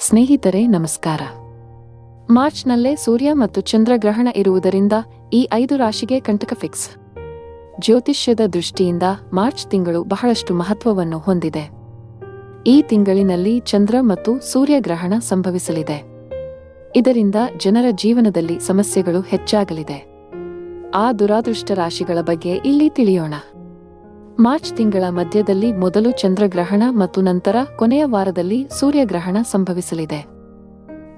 ಸ್ನೇಹಿತರೆ, ನಮಸ್ಕಾರ. ಮಾರ್ಚ್ನಲ್ಲೇ ಸೂರ್ಯ ಮತ್ತು ಚಂದ್ರಗ್ರಹಣ ಇರುವುದರಿಂದ ಈ ಐದು ರಾಶಿಗೆ ಕಂಟಕ ಫಿಕ್ಸ್. ಜ್ಯೋತಿಷ್ಯದ ದೃಷ್ಟಿಯಿಂದ ಮಾರ್ಚ್ ತಿಂಗಳು ಬಹಳಷ್ಟು ಮಹತ್ವವನ್ನು ಹೊಂದಿದೆ. ಈ ತಿಂಗಳಿನಲ್ಲಿ ಚಂದ್ರ ಮತ್ತು ಸೂರ್ಯಗ್ರಹಣ ಸಂಭವಿಸಲಿದೆ. ಇದರಿಂದ ಜನರ ಜೀವನದಲ್ಲಿ ಸಮಸ್ಯೆಗಳು ಹೆಚ್ಚಾಗಲಿದೆ. ಆ ದುರಾದೃಷ್ಟ ರಾಶಿಗಳ ಬಗ್ಗೆ ಇಲ್ಲಿ ತಿಳಿಯೋಣ. ಮಾರ್ಚ್ ತಿಂಗಳ ಮಧ್ಯದಲ್ಲಿ ಮೊದಲು ಚಂದ್ರಗ್ರಹಣ ಮತ್ತು ನಂತರ ಕೊನೆಯ ವಾರದಲ್ಲಿ ಸೂರ್ಯಗ್ರಹಣ ಸಂಭವಿಸಲಿದೆ.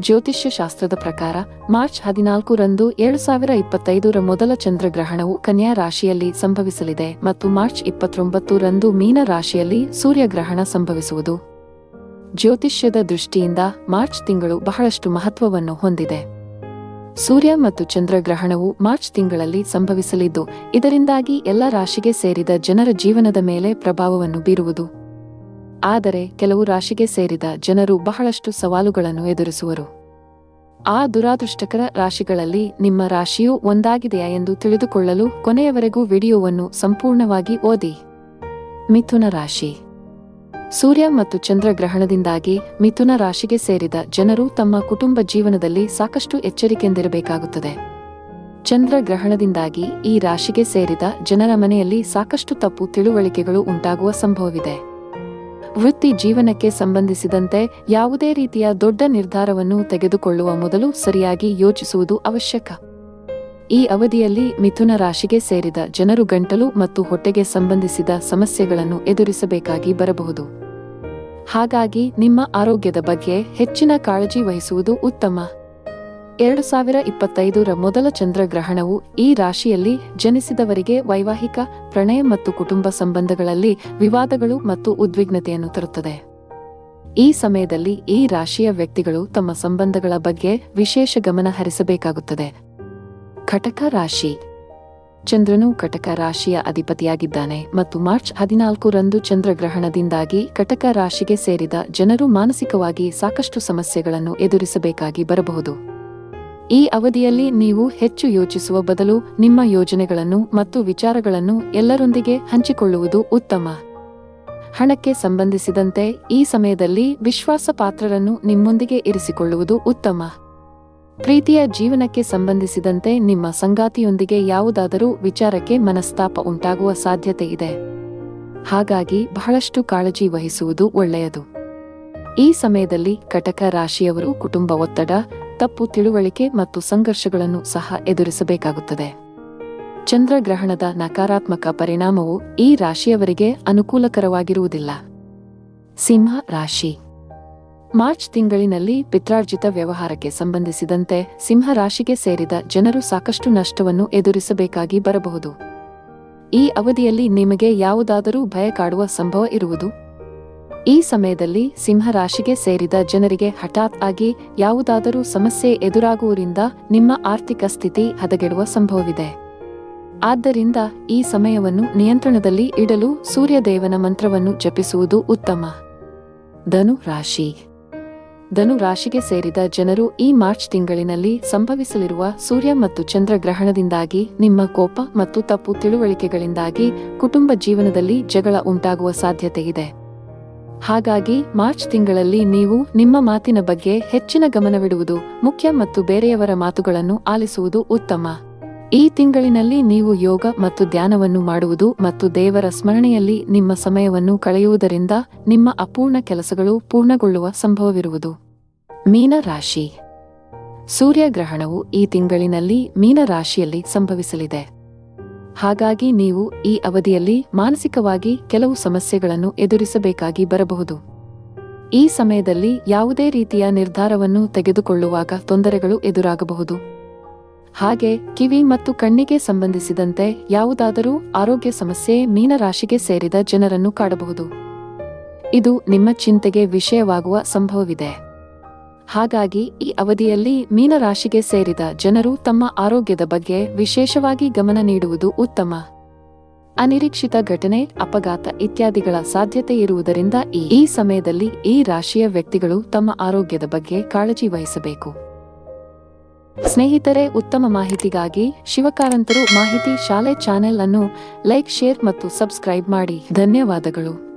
ಜ್ಯೋತಿಷ್ಯ ಶಾಸ್ತ್ರದ ಪ್ರಕಾರ, ಮಾರ್ಚ್ ಹದಿನಾಲ್ಕು ರಂದು ಏಳು ಸಾವಿರ ಇಪ್ಪತ್ತೈದರ ಮೊದಲ ಚಂದ್ರಗ್ರಹಣವು ಕನ್ಯಾ ರಾಶಿಯಲ್ಲಿ ಸಂಭವಿಸಲಿದೆ ಮತ್ತು ಮಾರ್ಚ್ ಇಪ್ಪತ್ತೊಂಬತ್ತು ರಂದು ಮೀನ ರಾಶಿಯಲ್ಲಿ ಸೂರ್ಯಗ್ರಹಣ ಸಂಭವಿಸುವುದು. ಜ್ಯೋತಿಷ್ಯದ ದೃಷ್ಟಿಯಿಂದ ಮಾರ್ಚ್ ತಿಂಗಳು ಬಹಳಷ್ಟು ಮಹತ್ವವನ್ನು ಹೊಂದಿದೆ. ಸೂರ್ಯ ಮತ್ತು ಚಂದ್ರಗ್ರಹಣವು ಮಾರ್ಚ್ ತಿಂಗಳಲ್ಲಿ ಸಂಭವಿಸಲಿದ್ದು, ಇದರಿಂದಾಗಿ ಎಲ್ಲ ರಾಶಿಗೆ ಸೇರಿದ ಜನರ ಜೀವನದ ಮೇಲೆ ಪ್ರಭಾವವನ್ನು ಬೀರುವುದು. ಆದರೆ, ಕೆಲವು ರಾಶಿಗೆ ಸೇರಿದ ಜನರು ಬಹಳಷ್ಟು ಸವಾಲುಗಳನ್ನು ಎದುರಿಸುವರು. ಆ ದುರಾದೃಷ್ಟಕರ ರಾಶಿಗಳಲ್ಲಿ ನಿಮ್ಮ ರಾಶಿಯು ಒಂದಾಗಿದೆಯಾ ಎಂದು ತಿಳಿದುಕೊಳ್ಳಲು ಕೊನೆಯವರೆಗೂ ವಿಡಿಯೋವನ್ನು ಸಂಪೂರ್ಣವಾಗಿ ಓದಿ. ಮಿಥುನ ರಾಶಿ ಸೂರ್ಯ ಮತ್ತು ಚಂದ್ರಗ್ರಹಣದಿಂದಾಗಿ ಮಿಥುನ ರಾಶಿಗೆ ಸೇರಿದ ಜನರು ತಮ್ಮ ಕುಟುಂಬ ಜೀವನದಲ್ಲಿ ಸಾಕಷ್ಟು ಎಚ್ಚರಿಕೆಯಿಂದಿರಬೇಕಾಗುತ್ತದೆ. ಚಂದ್ರಗ್ರಹಣದಿಂದಾಗಿ ಈ ರಾಶಿಗೆ ಸೇರಿದ ಜನರ ಮನೆಯಲ್ಲಿ ಸಾಕಷ್ಟು ತಪ್ಪು ತಿಳುವಳಿಕೆಗಳು ಉಂಟಾಗುವ ಸಂಭವವಿದೆ. ವೃತ್ತಿ ಜೀವನಕ್ಕೆ ಸಂಬಂಧಿಸಿದಂತೆ ಯಾವುದೇ ರೀತಿಯ ದೊಡ್ಡ ನಿರ್ಧಾರವನ್ನು ತೆಗೆದುಕೊಳ್ಳುವ ಮೊದಲು ಸರಿಯಾಗಿ ಯೋಚಿಸುವುದು ಅವಶ್ಯಕ. ಈ ಅವಧಿಯಲ್ಲಿ ಮಿಥುನ ರಾಶಿಗೆ ಸೇರಿದ ಜನರು ಗಂಟಲು ಮತ್ತು ಹೊಟ್ಟೆಗೆ ಸಂಬಂಧಿಸಿದ ಸಮಸ್ಯೆಗಳನ್ನು ಎದುರಿಸಬೇಕಾಗಿ ಬರಬಹುದು. ಹಾಗಾಗಿ ನಿಮ್ಮ ಆರೋಗ್ಯದ ಬಗ್ಗೆ ಹೆಚ್ಚಿನ ಕಾಳಜಿ ವಹಿಸುವುದು ಉತ್ತಮ. ಎರಡು ಸಾವಿರ ಇಪ್ಪತ್ತೈದರ ಮೊದಲ ಚಂದ್ರಗ್ರಹಣವು ಈ ರಾಶಿಯಲ್ಲಿ ಜನಿಸಿದವರಿಗೆ ವೈವಾಹಿಕ, ಪ್ರಣಯ ಮತ್ತು ಕುಟುಂಬ ಸಂಬಂಧಗಳಲ್ಲಿ ವಿವಾದಗಳು ಮತ್ತು ಉದ್ವಿಗ್ನತೆಯನ್ನು ತರುತ್ತದೆ. ಈ ಸಮಯದಲ್ಲಿ ಈ ರಾಶಿಯ ವ್ಯಕ್ತಿಗಳು ತಮ್ಮ ಸಂಬಂಧಗಳ ಬಗ್ಗೆ ವಿಶೇಷ ಗಮನ ಹರಿಸಬೇಕಾಗುತ್ತದೆ. ಕಟಕ ರಾಶಿ. ಚಂದ್ರನು ಕಟಕ ರಾಶಿಯ ಅಧಿಪತಿಯಾಗಿದ್ದಾನೆ ಮತ್ತು ಮಾರ್ಚ್ ಹದಿನಾಲ್ಕರಂದು ಚಂದ್ರಗ್ರಹಣದಿಂದಾಗಿ ಕಟಕ ರಾಶಿಗೆ ಸೇರಿದ ಜನರು ಮಾನಸಿಕವಾಗಿ ಸಾಕಷ್ಟು ಸಮಸ್ಯೆಗಳನ್ನು ಎದುರಿಸಬೇಕಾಗಿ ಬರಬಹುದು. ಈ ಅವಧಿಯಲ್ಲಿ ನೀವು ಹೆಚ್ಚು ಯೋಚಿಸುವ ಬದಲು ನಿಮ್ಮ ಯೋಜನೆಗಳನ್ನು ಮತ್ತು ವಿಚಾರಗಳನ್ನು ಎಲ್ಲರೊಂದಿಗೆ ಹಂಚಿಕೊಳ್ಳುವುದು ಉತ್ತಮ. ಹಣಕ್ಕೆ ಸಂಬಂಧಿಸಿದಂತೆ ಈ ಸಮಯದಲ್ಲಿ ವಿಶ್ವಾಸಪಾತ್ರರನ್ನು ನಿಮ್ಮೊಂದಿಗೆ ಇರಿಸಿಕೊಳ್ಳುವುದು ಉತ್ತಮ. ಪ್ರೀತಿಯ ಜೀವನಕ್ಕೆ ಸಂಬಂಧಿಸಿದಂತೆ ನಿಮ್ಮ ಸಂಗಾತಿಯೊಂದಿಗೆ ಯಾವುದಾದರೂ ವಿಚಾರಕ್ಕೆ ಮನಸ್ತಾಪ ಉಂಟಾಗುವ ಸಾಧ್ಯತೆ ಇದೆ. ಹಾಗಾಗಿ ಬಹಳಷ್ಟು ಕಾಳಜಿ ವಹಿಸುವುದು ಒಳ್ಳೆಯದು. ಈ ಸಮಯದಲ್ಲಿ ಕಟಕ ರಾಶಿಯವರು ಕುಟುಂಬ ಒತ್ತಡ, ತಪ್ಪು ತಿಳುವಳಿಕೆ ಮತ್ತು ಸಂಘರ್ಷಗಳನ್ನು ಸಹ ಎದುರಿಸಬೇಕಾಗುತ್ತದೆ. ಚಂದ್ರಗ್ರಹಣದ ನಕಾರಾತ್ಮಕ ಪರಿಣಾಮವು ಈ ರಾಶಿಯವರಿಗೆ ಅನುಕೂಲಕರವಾಗಿರುವುದಿಲ್ಲ. ಸಿಂಹ ರಾಶಿ ಮಾರ್ಚ್ ತಿಂಗಳಿನಲ್ಲಿ ಪಿತ್ರಾರ್ಜಿತ ವ್ಯವಹಾರಕ್ಕೆ ಸಂಬಂಧಿಸಿದಂತೆ ಸಿಂಹ ರಾಶಿಗೆ ಸೇರಿದ ಜನರು ಸಾಕಷ್ಟು ನಷ್ಟವನ್ನು ಎದುರಿಸಬೇಕಾಗಿ ಬರಬಹುದು. ಈ ಅವಧಿಯಲ್ಲಿ ನಿಮಗೆ ಯಾವುದಾದರೂ ಭಯ ಕಾಡುವ ಸಂಭವ ಇರುವುದು? ಈ ಸಮಯದಲ್ಲಿ ಸಿಂಹ ರಾಶಿಗೆ ಸೇರಿದ ಜನರಿಗೆ ಹಠಾತ್ ಆಗಿ ಯಾವುದಾದರೂ ಸಮಸ್ಯೆ ಎದುರಾಗುವುದರಿಂದ ನಿಮ್ಮ ಆರ್ಥಿಕ ಸ್ಥಿತಿ ಹದಗೆಡುವ ಸಂಭವವಿದೆ. ಆದ್ದರಿಂದ ಈ ಸಮಯವನ್ನು ನಿಯಂತ್ರಣದಲ್ಲಿ ಇಡಲು ಸೂರ್ಯದೇವನ ಮಂತ್ರವನ್ನು ಜಪಿಸುವುದು ಉತ್ತಮ. ಧನು ರಾಶಿ ಧನು ರಾಶಿಗೆ ಸೇರಿದ ಜನರು ಈ ಮಾರ್ಚ್ ತಿಂಗಳಿನಲ್ಲಿ ಸಂಭವಿಸಲಿರುವ ಸೂರ್ಯ ಮತ್ತು ಚಂದ್ರ ಗ್ರಹಣದಿಂದಾಗಿ, ನಿಮ್ಮ ಕೋಪ ಮತ್ತು ತಪ್ಪು ತಿಳುವಳಿಕೆಗಳಿಂದಾಗಿ ಕುಟುಂಬ ಜೀವನದಲ್ಲಿ ಜಗಳ ಉಂಟಾಗುವ ಸಾಧ್ಯತೆಯಿದೆ ಹಾಗಾಗಿ, ಮಾರ್ಚ್ ತಿಂಗಳಲ್ಲಿ ನೀವು ನಿಮ್ಮ ಮಾತಿನ ಬಗ್ಗೆ ಹೆಚ್ಚಿನ ಗಮನವಿಡುವುದು ಮುಖ್ಯ ಮತ್ತು ಬೇರೆಯವರ ಮಾತುಗಳನ್ನು ಆಲಿಸುವುದು ಉತ್ತಮ. ಈ ತಿಂಗಳಿನಲ್ಲಿ ನೀವು ಯೋಗ ಮತ್ತು ಧ್ಯಾನವನ್ನು ಮಾಡುವುದು ಮತ್ತು ದೇವರ ಸ್ಮರಣೆಯಲ್ಲಿ ನಿಮ್ಮ ಸಮಯವನ್ನು ಕಳೆಯುವುದರಿಂದ ನಿಮ್ಮ ಅಪೂರ್ಣ ಕೆಲಸಗಳು ಪೂರ್ಣಗೊಳ್ಳುವ ಸಂಭವವಿರುವುದು. ಮೀನರಾಶಿ ಸೂರ್ಯಗ್ರಹಣವು ಈ ತಿಂಗಳಿನಲ್ಲಿ ಮೀನರಾಶಿಯಲ್ಲಿ ಸಂಭವಿಸಲಿದೆ. ಹಾಗಾಗಿ ನೀವು ಈ ಅವಧಿಯಲ್ಲಿ ಮಾನಸಿಕವಾಗಿ ಕೆಲವು ಸಮಸ್ಯೆಗಳನ್ನು ಎದುರಿಸಬೇಕಾಗಿ ಬರಬಹುದು. ಈ ಸಮಯದಲ್ಲಿ ಯಾವುದೇ ರೀತಿಯ ನಿರ್ಧಾರವನ್ನು ತೆಗೆದುಕೊಳ್ಳುವಾಗ ತೊಂದರೆಗಳು ಎದುರಾಗಬಹುದು. ಹಾಗೆ ಕಿವಿ ಮತ್ತು ಕಣ್ಣಿಗೆ ಸಂಬಂಧಿಸಿದಂತೆ ಯಾವುದಾದರೂ ಆರೋಗ್ಯ ಸಮಸ್ಯೆ ಮೀನರಾಶಿಗೆ ಸೇರಿದ ಜನರನ್ನು ಕಾಡಬಹುದು. ಇದು ನಿಮ್ಮ ಚಿಂತೆಗೆ ವಿಷಯವಾಗುವ ಸಂಭವವಿದೆ. ಹಾಗಾಗಿ ಈ ಅವಧಿಯಲ್ಲಿ ಮೀನರಾಶಿಗೆ ಸೇರಿದ ಜನರು ತಮ್ಮ ಆರೋಗ್ಯದ ಬಗ್ಗೆ ವಿಶೇಷವಾಗಿ ಗಮನ ನೀಡುವುದು ಉತ್ತಮ. ಅನಿರೀಕ್ಷಿತ ಘಟನೆ, ಅಪಘಾತ ಇತ್ಯಾದಿಗಳ ಸಾಧ್ಯತೆ ಇರುವುದರಿಂದ ಈ ಸಮಯದಲ್ಲಿ ಈ ರಾಶಿಯ ವ್ಯಕ್ತಿಗಳು ತಮ್ಮ ಆರೋಗ್ಯದ ಬಗ್ಗೆ ಕಾಳಜಿ ವಹಿಸಬೇಕು. ಸ್ನೇಹಿತರೆ ಉತ್ತಮ ಮಾಹಿತಿಗಾಗಿ ಶಿವಕಾರಂತರು ಮಾಹಿತಿ ಶಾಲೆ ಚಾನೆಲ್ ಅನ್ನು ಲೈಕ್ ಶೇರ್ ಮತ್ತು ಸಬ್ಸ್ಕ್ರೈಬ್ ಮಾಡಿ. ಧನ್ಯವಾದಗಳು.